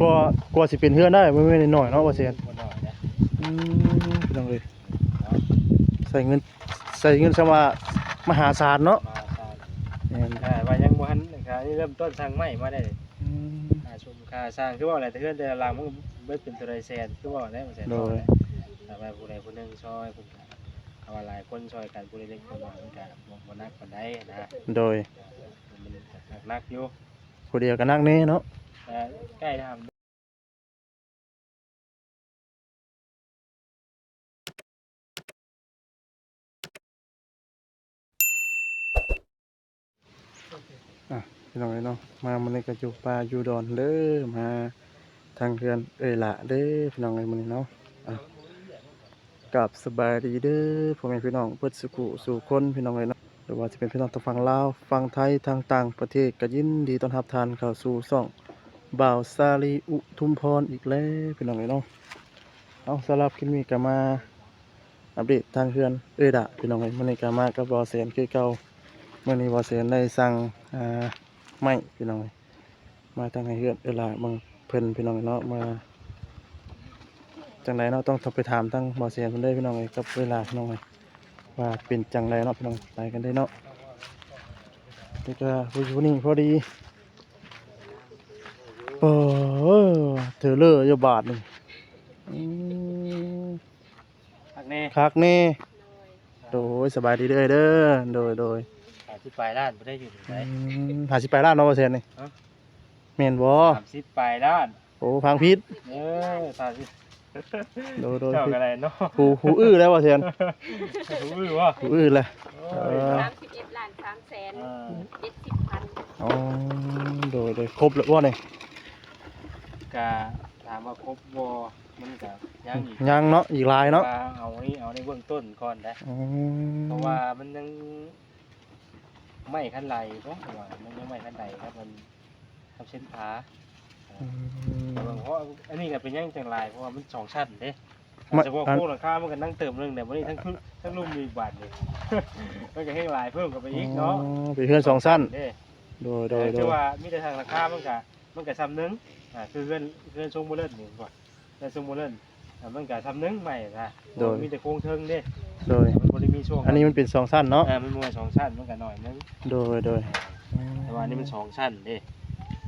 กลัวกลัวสิเป็นเฮือนได้ไม่ไม่นน้อยๆเนาะว่าเซียนบ่น้อยนะอืมพี่น้องเลยใส่เงินใส่เงินสมามหาศาลเนาะมาสร้างแม่นอ่าว่ายังบ่ทันนะครับนี่เริ่มต้นสร้างใหม่มาได้อืมค่าชมค่าสร้างคือว่าอะไรแต่เพื่อนแต่ละหลังมันก็เบิดเป็นตัวไรแสนคือว่าได้บ่แสนโดยแต่ว่าผู้ใดผู้หนึงช่วยผู้ก็เอาว่าหลายคนช่วยกันผู้ใดเล็กคนน้อยมันก็บ่บ่นักปานใดนะโดยมันก็หนักอยู่ผู้เดียวก็นักแน่เนาะแต่ ใกล้ทำพี่น้องเลยเนาะมามันนี้ก็อยู่ป่าอยู่ดอนเด้อมาทางเรือนเอ้ยละเด้อพี่น้องเลยมันนี้เนาะอะกับสบายดีเด้อพ่อแม่พี่น้องเพื่อสุขุสู่คนพี่น้องเลยเนาะหรือว่าจะเป็นพี่น้องทางฝั่งลาวฝั่งไทยทางต่างประเทศก็ยินดีต้อนรับทานเข้าสู่ช่อง บ่าวซาลีอุทุมพรอีกแล้วพี่น้องเลยเนาะเอาสำหรับคลิปนี้ก็มาอัปเดตทางเรือนเอ้ยละพี่น้องเลยมันนี้ก็มากับบอเซนคือเก่าเมื่อนี้วาเซนได้สั่งอ่าไม้พี่น้องเอ้ยมาตั้งให้เฮือนเวลาบางเพิ่นพี่น้องเอ้ยเนาะมาจังไรเนาะต้องทรไปถามตั้งวาเซนเพิ่นได้พี่น้องเอ้ยกับเวลาพี่น้องเอ้ยว่าเป็นจังไรเนาะพี่น้องไปกันได้เนาะนี่ก็ผู้อยู่นี่พอดี โอ้เธอเลออยู่บาทหนึงอืมพักแน่คักแนี่โดยสบายดีเด้อเด้อโดยโดยหาที่ปลายด้านบ่ได้อยู่ไหนอืมหาสิไปร้านเนาะว่าเซนนี่ฮะแม่นบ่สามสิบปลายด้านโอ้พังพิษเออสามสิบโดยโดยเจ้าก็ได้เนาะหูหูอื้อแล้วว่าเซนรู้ว่าหูอื้อเลยโอ้ยเออเนาะสามสิบเอ็ดล้านสามแสนอ่าเจ็ดสิบพันอ๋อโดยโดยครบแล้วว่านี่ ก็ถามว่าครบบ่มันก็ยังอีกยังเนาะอีกหลายเนาะว่าเอานี่เอาในเบื้องต้นก่อนนะอืมเพราะว่ามันยังไม่ขั้นไรเนาะว่ามันยังไม่ขั้นใดครับมันทำเส้นผาอืม แต่ว่าเพราะอันนี้ก็เป็นยังจังไรเพราะว่ามันสองชั้นเด้มันเฉพาะโค้งหลังคามันก็นั่งเติมเรื่องแต่วันนี้ทั้งขึ้นทั้งลุ่มมีบาทเลยมันก็ให้ลายเพิ่มกับไปอีกเนาะอ๋อเป็นเพื่อนสองสั้น เด้ โดยโดยโดคือยว่ามีแต่ทางราคามันก็มันก็ซ้ำหนึง อ่าคือเพื่อนเพื่อนทรงโมเลนนี่ก่อนเพื่อนทรงโมเลนอ่ามันก็ซ้ำหนึงใหม่นะมีแต่โค้งเทิงเด้โดย มันบ่ได้มีช่วงอันนี้มันเป็นสองสั้นเนาะ อ่ามันมวยสองชั้นมันก็หน่อยนึง โดย โดยแต่ว่าอันนี้มันสองชั้นเด้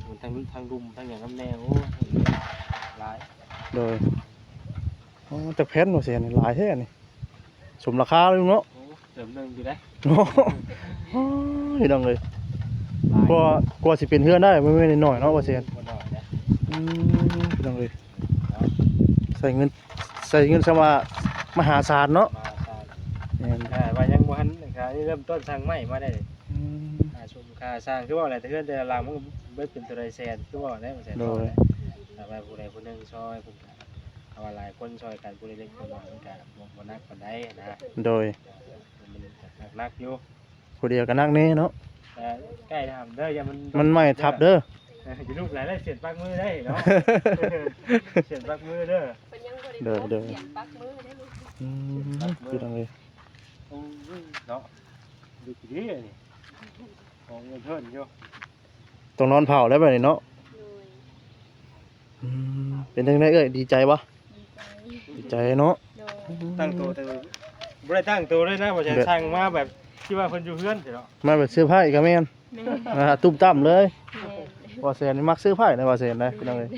มันทั้งทั้งรุมทั้งอย่างน้ำแนวโอ้หลายโดยอ๋อแต่เพชรว่าเซนนี่หลายแท้นี่ สมราคาเลยเนาะโอ้เติมหนึงอยู่ได้โอ้โหพี่น้องเลยหลายกลัวกลัวสิเป็นเฮือนได้ไม่ไม่นน้อยๆเนาะว่าเซนบ่น้อยนะอืม พี่น้องเลยใส่เงินใส่เงินสมามหาศาลเนาะมาสร้างแม่นอ่าว่ายังบ่ทันนะครับนี่เริ่มต้นสร้างใหม่มาได้อืมค่าชมค่าสร้างคือว่าอะไรแต่เพื่อนแต่ละหลังมันก็เบิดเป็นตัวไรแสนคือว่าได้บ่แสนโดยแต่ว่าผู้ใดผู้หนึงช่วยผู้ก็เอาว่าหลายคนช่วยกันผู้ใดเล็กคนน้อยมันก็บ่บ่นักปานใดนะโดยมันก็หนักอยู่ผู้เดียวก็นักแน่เนาะแต่ใกล้ทำเด้ออย่ามันมันไม่ทับเด้อ เอออย่าลูกหลายได้เสียนปักมือได้เนาะเสียนปักมือเด้อเป็นยังบริเด้อเด้อเสียงปักมือได้ลูกอืมพี่น้องเลยโอ้ยเนาะดูดีอันนี่ของเงินเพิ่นอยู่ต้องนอนเผาแล้วแบบนี้เนาะโดยอืมเป็นจังไดเอ้ยดีใจปะดีใจดีใจเนาะโดยตั้งตัวแต่บ่ได้ตั้งตัวเลยนะบ่ใช่ช่างมาแบบที่ว่าเพิ่นอยู่เฮือนสิเนาะมาแบบเสื้อผ้าอีกแม่นแม่อ่าตุ้มตั้มเลยแม่ ว่าเซนนี่มักซื้อผ้าในว่าเซนนะพี่น้องเลย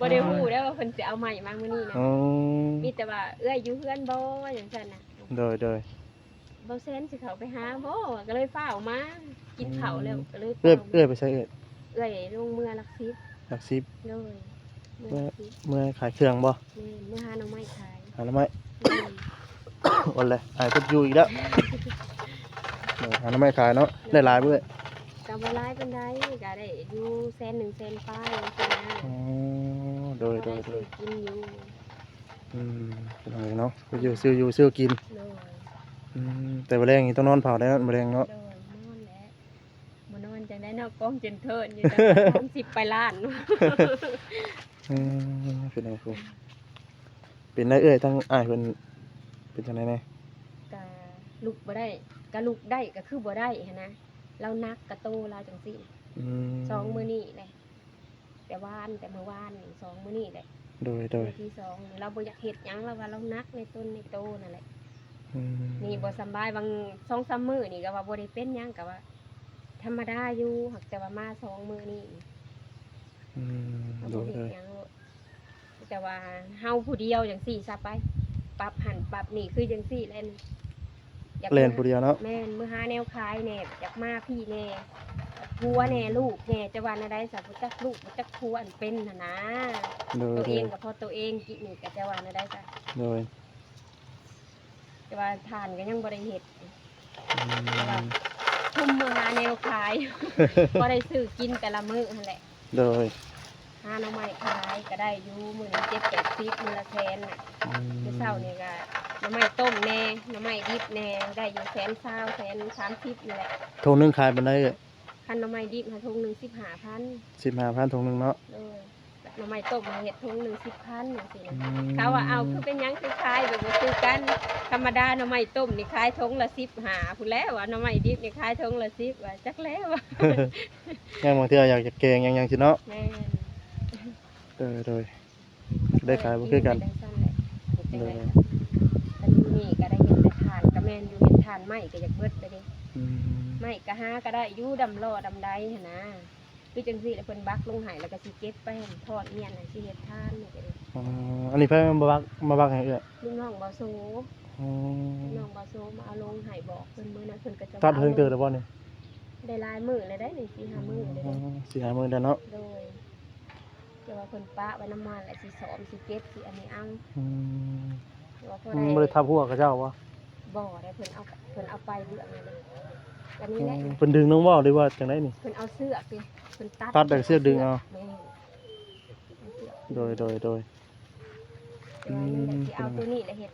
บ่ได้ฮู้ได้ว่าเพิ่นสิเอาใหม่มามื้อนี้นะอืมมีแต่ว่าเอื้อยอยู่เฮือนบ่จังซั่นน่ะโดยโดยบ่แซนสิเข้าไปหาบ่ก็เลยฟ้าวมา กินข้าวแล้วก็เลยเอื้อยฟ้าวเอื้อยไปใช้เอื้อยเอื้อยลงเมื่อลักซิบหลักซิบเลยเมื่อลักซิบเมื่อขายเครื่องบ่แม่นเมื่อหาหน่อไม้ขายหาแล้วไหมแม่นวันเลยไอ้เพิ่นอยู่อีกแล้วเออหาแล้วไม่ขายเนาะได้หลายเบื่อ ก็บ่หลายปานใดก็ได้อยู่แสนหนึ่งแสนป้ายจังซี่นะอ๋อโดยโดยโดยกินอยู่อืมพี่น้องเนาะไปอยู่ซื้ออยู่ซื้อกินเลยอืมแต่แมลงนี่ต้องนอนเผาได้นะแมลงเนาะ โดยนอนแล้วมานอนจังได้เนอกกล้องจนเทินอยู่แต่กล้องสิบไปล้านอืมเป็นไงครูเป็นได้เอ้ยตั้งอ้ายเพิ่นเป็นจังไดแน่กะลุกบ่ได้กะลุกได้ก็คือบ่ได้หั้นนะ เรานักกะโตเราจังซี่โอืมสองมื้อนี้เลยแต่วานแต่เมื่อวานนี่สองมื้อนี้เลยโดยโดยมื้อที่สองนี่เราบ่อยากเฮ็ดหยังแล้วว่าเรานักในต้นในโตนั่นแหละอืมนี่บ่สำบายบางสองสามมื้อนี่ก็ว่าบ่ได้เป็นหยังก็ว่า ธรรมดาอยู่หักแต่ว่ามาสองมื้อนี้อืมเราโดบ่ยเฮ็โดดยหยังโลดแต่ว่าเฮาผู้เดียวจังซี่ซะไปปรับหันปรับนี่คือจังซี่แหละนี่ อยากเล่นมาผู้เดียวเนาะแม่นมือหาแนวขายแน่อยากมาพี่แน่ผัวแน่ลูกแน่จะวันอะไรสักบ่จักลูกบ่จักผัวอันเป็นน่ะนะโดยตัวโดเอยงกับพอตัวเองกินนี่ก็จะวันอะไรจ้ะโดยแต่ว่าทานก็ยังบ่ได้เฮ็ดอืมทุ่มมือหาแนวขายบ่ได้ซื้อกินแต่ละมื้อนั่นแหละโดยหาหน่อไม้ขายก็ได้อยู่มื้อหนึง7 80มื้อละแสนน่ะอืม มื้อเช้านี่ก็ หน่อไม้ต้มแน่หน่อไม้ดิบแน่ได้อยู่แสนเศร้าแสนสามสิบนี่แหละทงหนึงขายปานใดเอ่ยคันหน่อไม้ดิบหาถุงหนึง15,000 15,000ทงหนึงเนาะเลยหน่อไม้ต้มมาเห็ดทุงหนึ่งสิบพันอย่างสินะอืมเขาว่าเอาคือเป็นหยังคือคล้ายแบบว่าคือกันธรรมดาหน่อไม้ต้มนี่คล้ายทงละสิบหาพูนแล้วว่าหน่อไม้ดิบนี่คล้ายทงละสิบว่าจักแล้วว่ายังบางเทื่ออยากจะแกงยังยังสิเนาะแม่นโดยโดยได้ขายบ่คือกัน ได้สั้นแหละเฮ็ดจังไดล่ะแต่อยู่ นี่ก็ได้เห็นแต่ทานก็แม่นอยู่เห็นทานไม้ก็อยากเบิดไปดิอืมไม้ก็หาก็ได้อยู่ดำล่อดำใดหั่นนะคือจังซี่แหล้วเพิ่นบักลงใหายแล้วก็สิเก็บไปหั่นทอดเมียนน่ะสิเฮ็ดทานนี่ก็ได้อ๋ออันนี้เพิ่นมาบักมาบักให้เอ่ยลูกน้องบ่โซอ๋อน้องบาโซมาเอาลงใหายบอกเพิ่นมื้อนั้นเพิ่นก็จะตัดเพิ่งอาลเตือนแล้วบ่นี่ได้หลายมื้อเลยได้นี่สี่ห้ามื้อเลยอ๋อเด้สิหามื้อได้เนาะโดยแต่ว่าเพิ่นปะไว้น้ำมันแหละสิสอมสิเก็บสิอันนี้เอาอืมแต่ ว่าพออืได้มบ่ได้ทับหัวกับเจ้าบ่บ่ได้เพิ่นเอาเพิ่นเอาไปเรื่องนี้เลยอันนี้อืแหละมเพิ่นดึงน้องบ่หรือว่าจังไดนี่ เพิ่นเอาเสื้อกดิเพิ่นตัดตัดแต่เสื้อดึงเอา แม่เอาเสื้อโดยโดยโดย แต่ว่านี่แหละสิเอาตัวนี้แหละเฮ็ด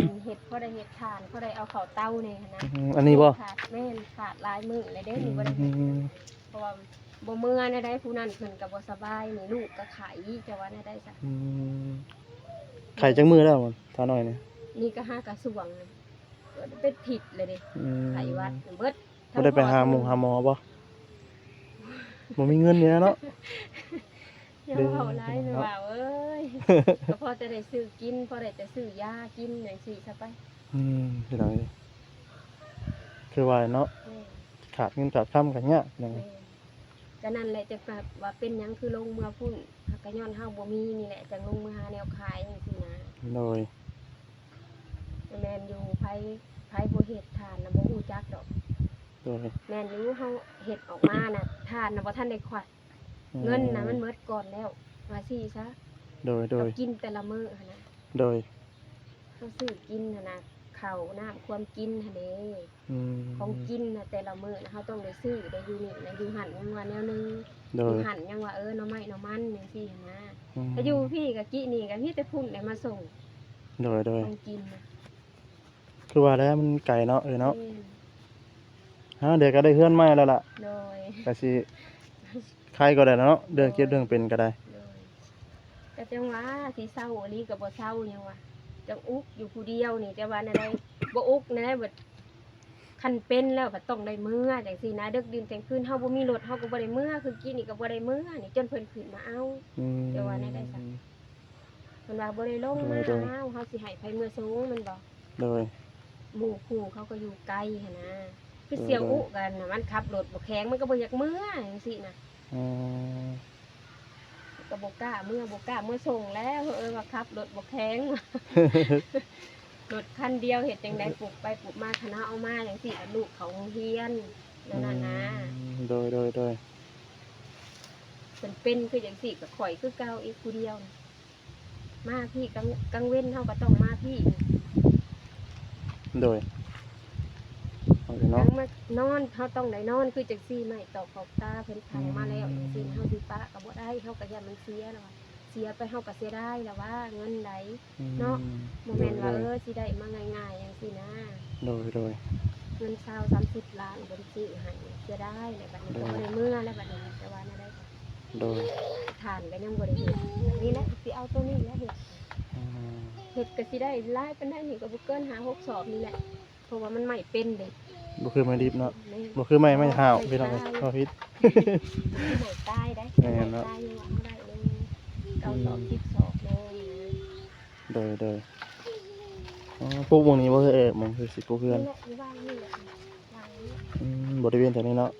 อันเฮ็ดพอได้เฮ็ดทานพอได้เอาเข้าเตานี่หั้นนะอืมอันนี้บ่ขาดแม่นขาดหลายมื้อเลยเด้นี่บ่ได้อืเฮ็ดมเพราะว่าบ่เมื่อนะได้ผู้นั้นเพิ่นก็บ่สบายนี่ลูกก็ไข้จะว่านะได้ซะอืม ไข่จังมือแล้วมันถ้าน้อยนี่นี่ก็หากระสวงนะเป็นผิดเลยเด้อืมไข้หวัดเบิดบ่ได้ไปหาหมงหาหมอบ่บ่มีเงินเนี่ยเนาะอย่าเว้าหลายเลยว่าเอ้ยก็พอจะได้ซื้อกินพอได้แต่ซื้อยากินจังซี่ซะไปอืมพี่น้องเอ้ยคือว่าเนาะแม่ขาดเงินขาดคำกันยากพี่น้องแม่เอ้ย ก็นั่นแหละจะแบบว่าเป็นหยังคือลงเมือพุ่นหากก็ย้อนเฮาบ่มีนี่แหละจังลงมือหาแนวขายจังซี่นะโดย แม่นอยู่ไผไผบ่เฮ็ดทานน่ะบ่ฮู้จักดอก โดยแม่นอยู่เฮาเฮ็ดออกมาน่ะทานน่ะบ่ทันได้ขวัดเงินน่ะมันเบิดก่อนแล้วว่าซี่ซะโดย โดเรายกินแต่ละมื้อหั่นน่ะโดย เฮาซื้อกินหั่นน่ะ ข้าวน้ำความกินหั่นเด้อืมของกินน่ะแต่ละมื้อน่ะเฮาต้องได้ซื้อได้อยู่นี่นะอยู่หั่นยังว่าแนวหนึงโดอยยู่หั่นยังว่าเออหน่อไม้หน่อมันจังซี่หั่นนะมถ้าอยู่พี่ก็กินี่ก็มีแต่พุ่นได้มาส่งโดยโดยของกินน่ะคือว่าแล้วมันไก่เนาะเออเนาะแม่นฮะเดี๋ยวก็ได้เฮือนใหม่แล้วล่ะโดย ก็สิใครก็ได้เนาะเรื่องเก็บเรื่องเป็นก็ได้โดยแต่จังว่าสิเศร้าอีหลีก็บ่เศร้าหยังว่า จังอุกอยู่ผู้เดียวนี่แต่ว่าในใดบ่อุกในใดบ่คันเป็นแล้วก็ต้องได้มื้อจังซี่นะดึกดื่นแต่งคืนเฮาบ่มีรถเฮาก็บ่ได้มื้อคือกินนี่ก็บ่ได้มื้อนี่จนเพิ่นขึ้นมาเอาอืมเดี๋ยวว่าแน่ได้จ้ะเพิ่นว่าบ่ได้ลงมาโดยเอาเฮาสิให้ไผมื้อสูงมันบ่โดยหมู่คู่เขาก็อยู่ไกลหั่นนะคือโดยเสียวอุกันน่ะมันขับรถบ่แข็งมันก็บ่อยากมื้อจังซี่นะอืม ก็บ่กล้ามื้อบ่กล้ามื้อส่งแล้วเออว่าขับรถบ่แข็งรถคันเดียวเฮ็ดจังได๋ปลูกไปปลูกมาคณะเอามาจังซี่ก็ลูกเขาโรงเรียนนั่นน่ะนะอืมโดยโดยโดยเพิ่นเป็นคือจังซี่ก็ข่อยคือเก่าอีกผู้เดียวน่ะมาพี่กังกังเว้นเฮาก็ต้องมาพี่ โดย เอาเลยกัเนาะงมานอนเฮาต้องได้นอนคือจังซี่ไม่ตอกขอบตาเพิ่นพังมาแล้วจังซี่เฮาสิปะก็บ่ได้เฮาก็อย่ามันเสียแล้วว่าเสียไปเฮาก็เสียได้แล้วว่าเงินใด เนาะ บ่แม่นว่าเออสิได้มาง่ายๆจังซี่นะ โดยโดย เงิน20 30ล้านบ่ได้ซื้อให้เสียได้แล้วบัดนี้ก็บ่ได้เมื่อแล้วบัดนี้แต่ว่าน่ะได้ก็โดยทานก็ยังบ่ได้เฮ็ดนี่แหละสิเอาตัวนี้แหละเฮ็ด อืมเฮ็ดก็สิได้หลายปานใดนี่ก็บ่เกิน5 6สอบนี่แหละเพราะว่ามันไม่เป็นเด้โบ่คือไม่รีบเนาะนี่บ่คือไม่ไม่ห่าวพี่น้องเอ้ยบ่ผิดไหนตายได้แม่นเนาะ ตายยังว่าเอาได้เลยเก้าสอบสิบสอบเลยโดยโดยอ๋อปลูกหมองนี้บ่คือเอ้ยหมองคือสิปลูกเพื่อนนั่นแหละที่ว่างนี่แหละวางนี่อืมบริเวณแถวนี้เนาะ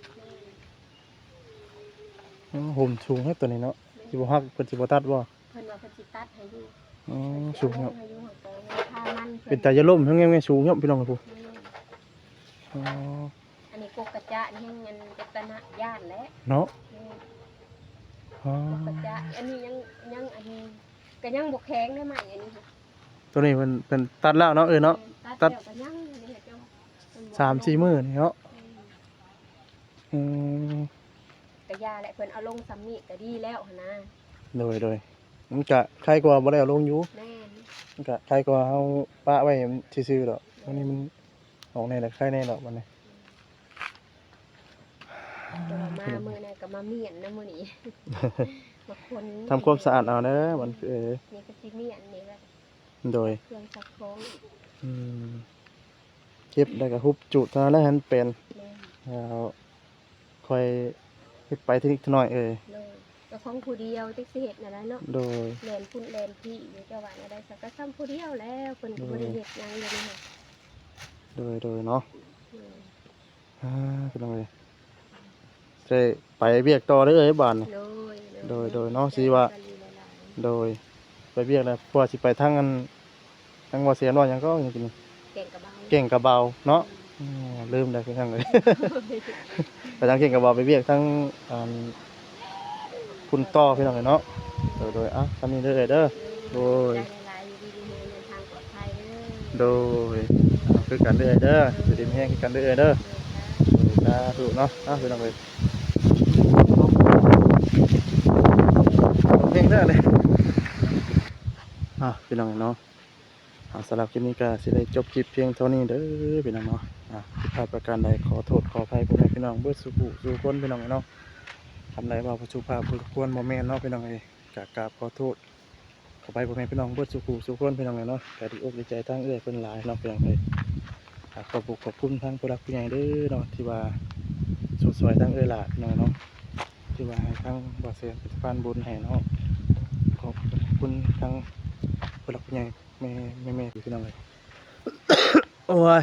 อ๋อห่มสูงให้ตัวนี้เนาะสิบ่ฮักเพิ่นสิบ่ตัดบ่เพิ่นว่าเพิ่นสิตัดให้อยู่อ๋อสูงครับให้อยู่ของตัวมันพามันเป็นตาจะล่มทั้งแง่ๆสูงครับพี่น้องครับผู้ อ๋ออันนี้กกกระจะนี่ยังเงินเป็นตนะญาติและเนาะนี่อ๋อกกกระจะอันนี้ยังยังอันนี้ก็ยังบ่แข็งได้ไหมอันนี้ค่ะตัวนี้เพิ่นเพิ่นตัดแล้วเนาะเอ้ยเนาะ ตัตัดดแล้วก็ยังอันนี้เจ้าเพิ่นบอกสามสี่มื้อนี่เนาะอืมกระยาแหละเพิ่นเอาลงซ้ำนี่ก็ดีแล้วหั่นนะโดยโดยมันก็ใครกว่าบ่ได้เอาลงอยู่แม่นมันก็ใครกว่าเอาปะไว้ซื่อๆดอกวันนี้มัน ออกแน่แหละใครแน่ดอกมันนี่ตัวมามื้อนั้นก็มาเมียนนะมื้อนี้มาคนทำความสะอาดเอาเด้อมันเออนี่ก็สิเมียนนี่ก็โดยเครื่องซักของอืมเก็บได้ก็ฮุบจุเท่านั้นแหละหันเป็นแม่นแล้วค่อยเฮ็ดไปทีนิดทีหน่อยเอ่ยเลยก็ของผู้เดียวจักสิเฮ็ดนั่นแหละเนาะโดยแลนพุ่นแลนพี่อยู่เจ้าว่าอะไรสักก็ซ้ำผู้เดียวแล้วเพิ่นก็บ่ได้เฮ็ดหยังเลยนี่ค่ะ โดยโดยเนาะอืมอ่าเป็นยังไงจะไปเบียกต่อได้อเอ้ยบานนี่โดยโดยโดยเนาะสิว่า โดยไปเบียกแล้วเพราะว่าสิไปทางอันทางว่าเสียนว่าหยังก็อย่างนี้เก่งกับเบาเก่งกระเบาเนาะอืมลืมได้คือทางเลย ไปทางเก่งกระเบาไปเบียกทางอันคุณต่อพี่น้องเอ้ยเนาะโดยโดยอะทำนี้เด้อเอ้ยเด้อ โดย ได้หลายๆอยู่ดีๆเดินทางปลอดภัยเด้อ โดยอ่า คือกันเด้อเอ้ยเด้ออยู่ดีมีแห้งคือกันเด้อเอ้ยเด้อเดินทางสาธุเนาะอะพี่น้องเอ้ยเพลงได้อเลยอะพี่น้องเนาะอะสำหรับคลิปนี้ก็สิได้จบคลิปเพียงเท่านี้เด้อพี่น้องเนาะผิดพลาดประการใดขอโทษขออภัยพ่อแม่พี่น้องเบิดสุขุสู่คนพี่น้องเนาะทำไรว่าประชุภาพบุควรโมเมนเนาะพี่น้องเอ้ยกากราบขอโทษขอไปพ่อแม่พี่น้องเบิดสุขุสู่คนพี่น้องเนาะแต่ดีอกดีใจทั้งเอื้อยเพิ่นหลายเนาะพี่น้องเอ้ย ขอบคุณขอบคุณทั้งผู้รักผู้ใหญ่เด้อเนาะที่ว่าสดสวยทั้งเออหลานพี่น้องเนาะที่ว่าให้ทั้งบอเซียนเป็นสะพานบุญให้เนาะขอบคุณทั้งผู้รักผู้ใหญ่แม่แม่แม่พี่น้องเลยโอ้ย